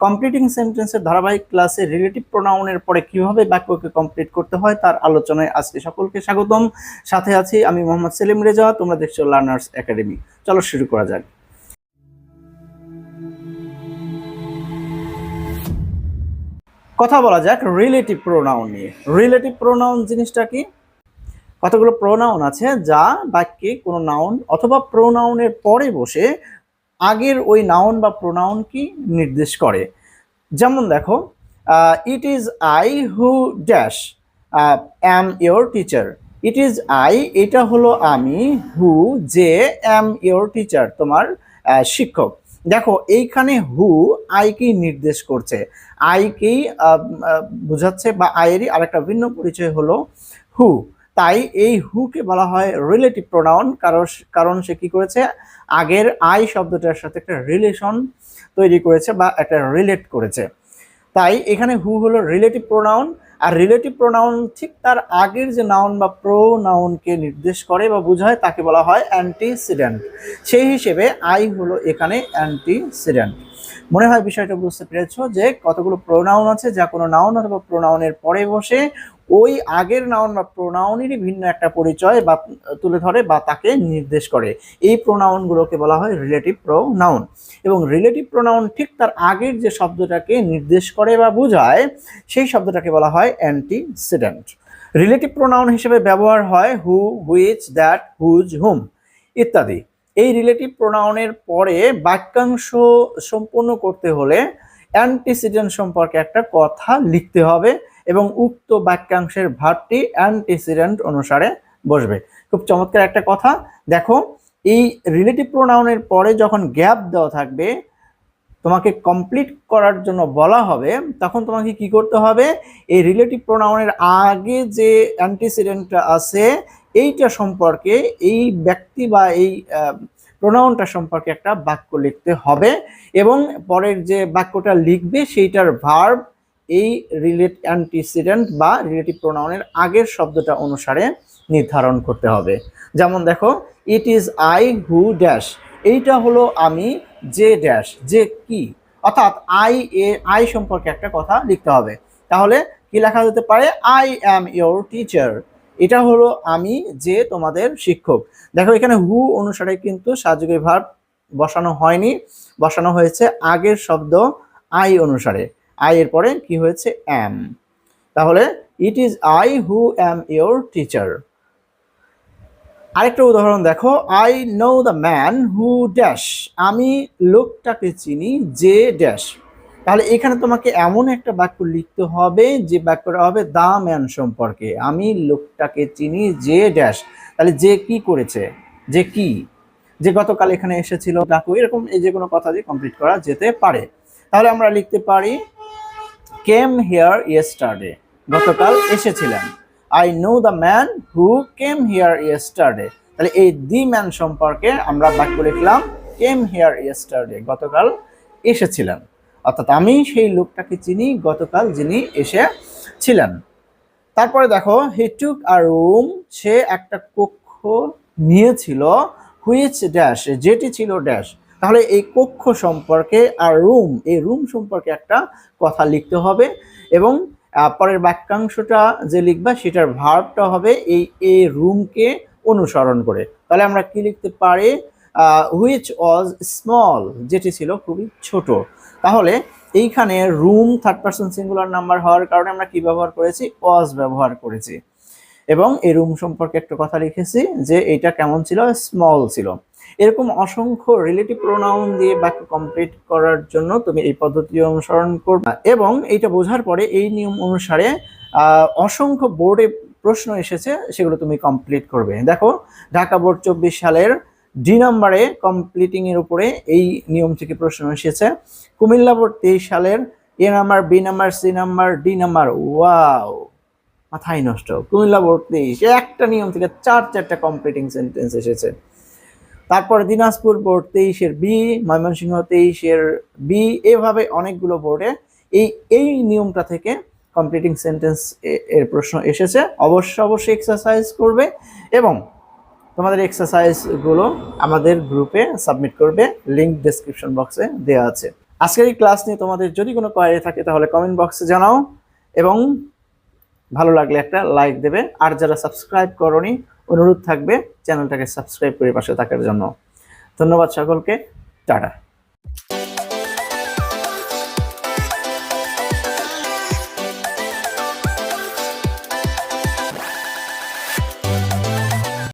Completing সেন্টেন্সের ধারাবাহিক ক্লাসে রিলেটিভ প্রোনাউনের পরে কীভাবে বাক্যকে কমপ্লিট করতে হয় তার আলোচনায় আজকে সকলকে স্বাগতম। সাথে আছি আমি মোহাম্মদ সেলিম রেজা, তোমরা দেখছ লার্নার্স একাডেমি চলো শুরু করা যাক। কথা বলা যাক রিলেটিভ প্রোনাউন নিয়ে। রিলেটিভ প্রোনাউন জিনিসটা কি? কতগুলো প্রোনাউন আছে যা বাক্যে কোনো নাউন অথবা প্রোনাউনের পরে বসে আগের ওই নাউন বা প্রোনাউন কি নির্দেশ করে। যেমন দেখো it is I who dash am your teacher it is I এটা হলো আমি হু যে অ্যাম ইয়োর টিচার তোমার শিক্ষক। দেখো, এইখানে হু আইকেই নির্দেশ করছে। আইকেই বোঝাচ্ছে বা আয়েরই আরেকটা ভিন্ন পরিচয় হলো হু তাই এই হুকে বলা হয় রিলেটিভ প্রোনাউন কারণ কারণ সে কি করেছে? আগের আই শব্দটার সাথে একটা রিলেশন তৈরি করেছে বা একটা রিলেট করেছে। তাই এখানে হু হলো রিলেটিভ প্রোনাউন আর রিলেটিভ প্রোনাউন ঠিক তার আগের যে নাউন বা প্রো নাউনকে নির্দেশ করে বা বোঝায় তাকে বলা হয় অ্যান্টিসিডেন্ট সেই হিসেবে আই হলো এখানে অ্যান্টিসিডেন্ট মনে হয় বিষয়টা বুঝতে পেরেছ যে কতগুলো প্রোনাউন আছে, যা কোনো নাউন অথবা প্রোনাউনের পরে বসে, ওই আগের নাউন বা প্রোনাউনেরই ভিন্ন একটা পরিচয় বা তুলে ধরে বা তাকে নির্দেশ করে। এই প্রোনাউনগুলোকে বলা হয় রিলেটিভ প্রোনাউন এবং রিলেটিভ প্রোনাউন ঠিক তার আগের যে শব্দটাকে নির্দেশ করে বা বোঝায়, সেই শব্দটাকে বলা হয় অ্যান্টিসিডেন্ট রিলেটিভ প্রোনাউন হিসেবে ব্যবহার হয় who which that whose whom ইত্যাদি। এই রিলেটিভ প্রোনাউনের পরে বাক্যাংশ সম্পূর্ণ করতে হলে অ্যান্টিসিডেন্ট সম্পর্কে একটা কথা লিখতে হবে এবং উক্ত বাক্যাংশের ভাবটি অ্যান্টিসিডেন্ট অনুসারে বসবে। খুব চমৎকার একটা কথা। দেখো, এই রিলেটিভ প্রোনাউনের পরে যখন গ্যাপ দেওয়া থাকবে, তোমাকে কমপ্লিট করার জন্য বলা হবে, তখন তোমাকে কি করতে হবে? এই রিলেটিভ প্রোনাউনের আগে যে অ্যান্টিসিডেন্টটা আছে, এইটা সম্পর্কে এই ব্যক্তি বা এই প্রোনাউনটা সম্পর্কে একটা বাক্য লিখতে হবে এবং পরের যে বাক্যটা লিখবে সেইটার ভার্ব এই রিলেট অ্যান্টিসিডেন্ট বা রিলেটিভ প্রোনাউনের আগের শব্দটা অনুসারে নির্ধারণ করতে হবে। যেমন দেখো it is I who dash এইটা হলো আমি যে ড্যাশ যে কি। অর্থাৎ আই এ আই সম্পর্কে একটা কথা লিখতে হবে। তাহলে কি লেখা যেতে পারে? আই অ্যাম ইয়োর টিচার এটা হলো আমি যে তোমাদের শিক্ষক। দেখো, এখানে হু অনুসারে কিন্তু সাজুকি ভাব বসানো হয়নি। বসানো হয়েছে আগের শব্দ আই অনুসারে। আই এর পরে কি হয়েছে? অ্যাম। তাহলে it is I who am your teacher. আরেকটা উদাহরণ দেখো। I know the man who dash. আমি লোকটাকে চিনি যে ড্যাশ। তাহলে এখানে তোমাকে এমন একটা বাক্য লিখতে হবে, যে বাক্যটা হবে দা ম্যান সম্পর্কে। আমি লোকটাকে চিনি যে ড্যাশ। তাহলে যে কি করেছে? যে কি? যে গতকাল এখানে এসেছিল ডাকু এরকম এই যে কোনো কথা দিয়ে কমপ্লিট করা যেতে পারে। তাহলে আমরা লিখতে পারি কেম হেয়ার ইয়েস্টারডে গতকাল এসেছিলেন। I know the man who came here yesterday তাহলে এই দি ম্যান সম্পর্কে আমরা বাক্য লিখলাম কেম হেয়ার ইয়েস্টারডে গতকাল এসেছিলেন। অর্থাৎ আমি সেই লোকটাকে চিনি, গতকাল যিনি এসেছিলেন তারপরে দেখো হি টুক আর রুম সে একটা কক্ষ নিয়েছিল হুইচ ড্যাশ যেটি ছিল ড্যাশ তাহলে এই কক্ষ সম্পর্কে আর রুম এই রুম সম্পর্কে একটা কথা লিখতে হবে এবং পরের বাক্যাংশটা যে লিখবা, সেটার ভার্বটা হবে এই এ রুমকে অনুসরণ করে। তাহলে আমরা কি লিখতে পারি? হুইচ ওয়াজ স্মল যেটি ছিল খুবই ছোট। তাহলে এইখানে room third person singular number হওয়ার কারণে আমরা কি ব্যবহার করেছি? ওয়াজ ব্যবহার করেছি। এবং এই রুম সম্পর্কে একটা কথা লিখেছি যে এটা কেমন ছিল? স্মল ছিল। এরকম অসংখ্য রিলেটিভ প্রোনাউন দিয়ে বাক্য কমপ্লিট করার জন্য তুমি এই পদ্ধতি অনুসরণ করবে। এবং এটা বোঝার পরে এই নিয়ম অনুসারে অসংখ্য বোর্ডে প্রশ্ন এসেছে, সেগুলো তুমি কমপ্লিট করবে। দেখো, ঢাকা বোর্ড চব্বিশ সালের ডি নাম্বারে কমপ্লিটিং এর উপরে এই নিয়ম থেকে প্রশ্ন এসেছে। কুমিল্লা তেইশ সালের A number B number C number D number wow মাথায় নষ্ট। কুমিল্লা বোর্ড তেইশ একটা নিয়ম থেকে চার চারটা কমপ্লিটিং সেন্টেন্স এসেছে। তারপর দিনাজপুর বোর্ড তেইশের বি ময়মনসিংহ তেইশের বি এভাবে অনেকগুলো বোর্ডে এই এই নিয়মটা থেকে কমপ্লিটিং সেন্টেন্স এর প্রশ্ন এসেছে। অবশ্য, অবশ্যই এক্সারসাইজ করবে এবং তোমাদের এক্সারসাইজগুলো আমাদের গ্রুপে সাবমিট করবে লিঙ্ক ডেসক্রিপশন বক্সে দেওয়া আছে। আজকের এই ক্লাস নিয়ে তোমাদের যদি কোনো কোয়ারি থাকে তাহলে কমেন্ট বক্সে জানাও এবং ভালো লাগলে একটা লাইক দেবে। আর যারা সাবস্ক্রাইব করনি, অনুরোধ থাকবে চ্যানেলটাকে সাবস্ক্রাইব করে পাশে থাকার জন্য। ধন্যবাদ সকলকে। টাটা।